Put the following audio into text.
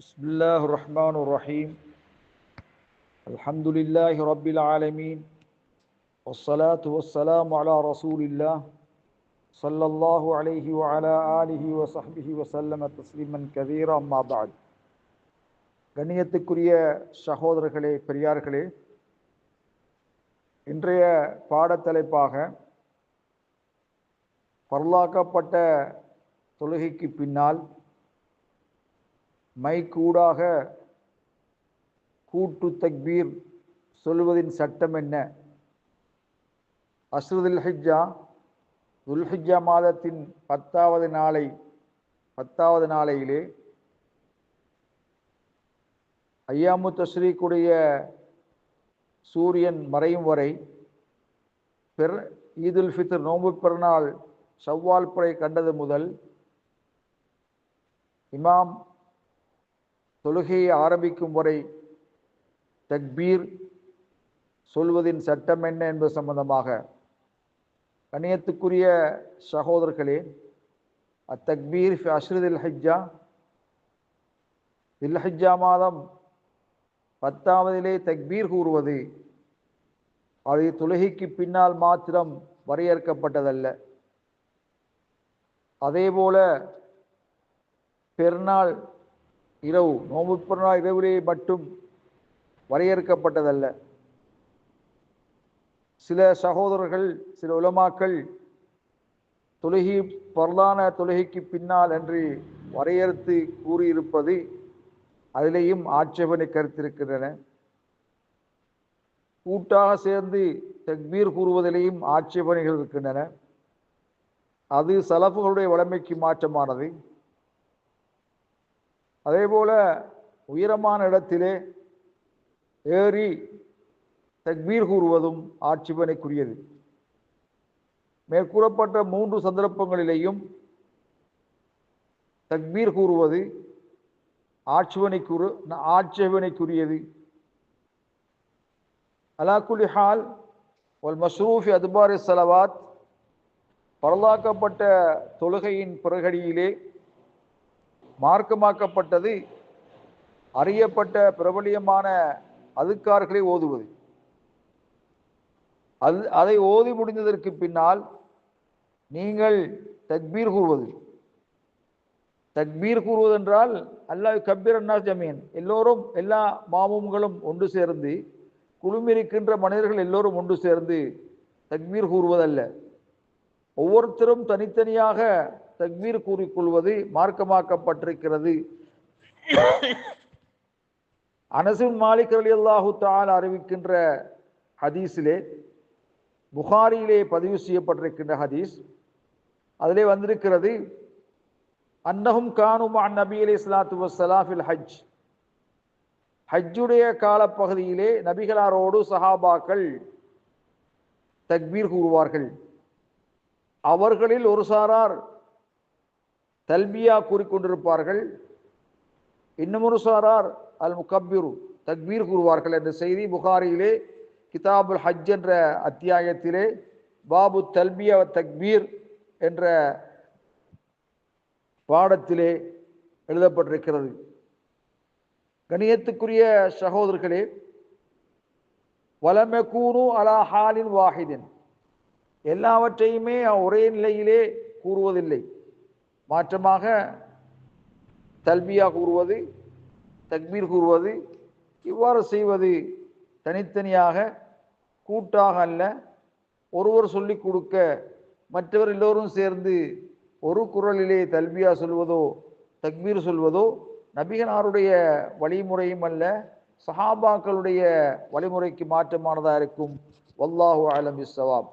بسم الله الرحمن الرحيم الحمد لله رب العالمين والصلاة والسلام على رسول الله صلى الله عليه وعلى آله وصحبه وسلم تسليما كثيرا أما بعد கண்ணியத்துக்குரிய சகோதரர்களே பெரியார்களே இன்றைய பாடத்தலைப்பாக பரலாக்கப்பட்ட தொழுகைக்கு பின்னால் மைக்கூடாக கூட்டு தக்பீர் சொல்வதின் சட்டம் என்ன? அஸ்ருதுல் ஹிஜ்ஜா துல்ஹிஜா மாதத்தின் பத்தாவது நாளை பத்தாவது நாளையிலே ஐயாமு தஸ்ரீக்குடைய சூரியன் மறையும் வரை பெர் ஈதுல் ஃபித்ர் நோம்பு பெருநாள் சவ்வால் புறை கண்டது முதல் இமாம் தொழுகையை ஆரம்பிக்கும் வரை தக்பீர் சொல்வதின் சட்டம் என்ன என்பது சம்பந்தமாக கண்ணியத்துக்குரிய சகோதரர்களே அத்தக்பீர் அஷ்ரதில் ஹிஜ்ஜா தில்ஹிஜ்ஜா மாதம் பத்தாவதிலே தக்பீர் கூறுவது அது தொழுகைக்கு பின்னால் மாத்திரம் வரையறுக்கப்பட்டதல்ல. அதேபோல பெருநாள் இரவு நோம்பு இரவிலே மட்டும் வரையறுக்கப்பட்டதல்ல. சில சகோதரர்கள் சில உலமாக்கள் தொழுகி பரலான தொழுகைக்கு பின்னால் என்று வரையறுத்து கூறியிருப்பது அதிலேயும் ஆட்சேபனை கருத்திருக்கின்றன. கூட்டாக சேர்ந்து தக்பீர் கூறுவதிலேயும் ஆட்சேபனைகள் இருக்கின்றன. அது சலப்புகளுடைய வளமைக்கு மாற்றமானது. அதே போல் உயரமான இடத்திலே ஏறி தக்பீர் கூறுவதும் ஆட்சேபனைக்குரியது. மேற்கூறப்பட்ட மூன்று சந்தர்ப்பங்களிலேயும் தக்பீர் கூறுவது ஆட்சேபனைக்குறு ஆட்சேபனைக்குரியது. அலாக்குலி ஹால் ஒல் மஸ்ரூஃபி அதுபாரி சலவாத் பரலாக்கப்பட்ட தொழுகையின் பிறகடியிலே மார்க்கமாக்கப்பட்டது அறியப்பட்ட பிரபலியமான அதுக்கார்களை ஓதுவது. அது அதை ஓதி முடிந்ததற்கு பின்னால் நீங்கள் தக்பீர் கூறுவது. தக்பீர் கூறுவதென்றால் அல்லாஹ் கபீர் அண்ணா ஜமீன். எல்லோரும் எல்லா மாமும்களும் ஒன்று சேர்ந்து குழுமிருக்கின்ற மனிதர்கள் எல்லோரும் ஒன்று சேர்ந்து தக்பீர் கூறுவதல்ல. ஒவ்வொருத்தரும் தனித்தனியாக தக்வீர் கூறிக்கொள்வது மார்க்கமாக்கப்பட்டிருக்கிறது. அனசுன் மாலிக் அலி அல்லாஹு தால் அறிவிக்கின்ற ஹதீஸிலே புகாரியிலே பதிவு செய்யப்பட்டிருக்கின்ற ஹதீஸ் அதிலே வந்திருக்கிறது அன்னஹும் காணும் அன் நபி அலி இஸ்லாத்து வசலாஃபில் ஹஜ். ஹஜ்ஜுடைய காலப்பகுதியிலே நபிகளாரோடு சஹாபாக்கள் தக்பீர் கூறுவார்கள். அவர்களில் ஒரு சாரார் தல்பியா கூறிக்கொண்டிருப்பார்கள். இன்னமொரு சாரார் அல் முகப்பிரு தக்பீர் கூறுவார்கள் என்ற செய்தி புகாரியிலே கிதாபுல் ஹஜ் என்ற அத்தியாயத்திலே பாபு தல்பியா தக்பீர் என்ற பாடத்திலே எழுதப்பட்டிருக்கிறது. கணியத்துக்குரிய சகோதரர்களே வலமெக்கூனு அலா ஹாலின் வாஹிதின் எல்லாவற்றையுமே ஒரே நிலையிலே கூறுவதில்லை. மாற்றமாக தல்பியா கூறுவது தக்பீர் கூறுவது இவ்வாறு செய்வது தனித்தனியாக கூட்டாக அல்ல. ஒருவர் சொல்லிக் கொடுக்க மற்றவர் எல்லோரும் சேர்ந்து ஒரு குரலிலே தல்பியா சொல்வதோ தக்பீர் சொல்வதோ நபிகனாருடைய வழிமுறையும் அல்ல சஹாபாக்களுடைய வழிமுறைக்கு மாற்றமானதாக இருக்கும். வல்லாஹு அலம் இஸ்ஸவாப்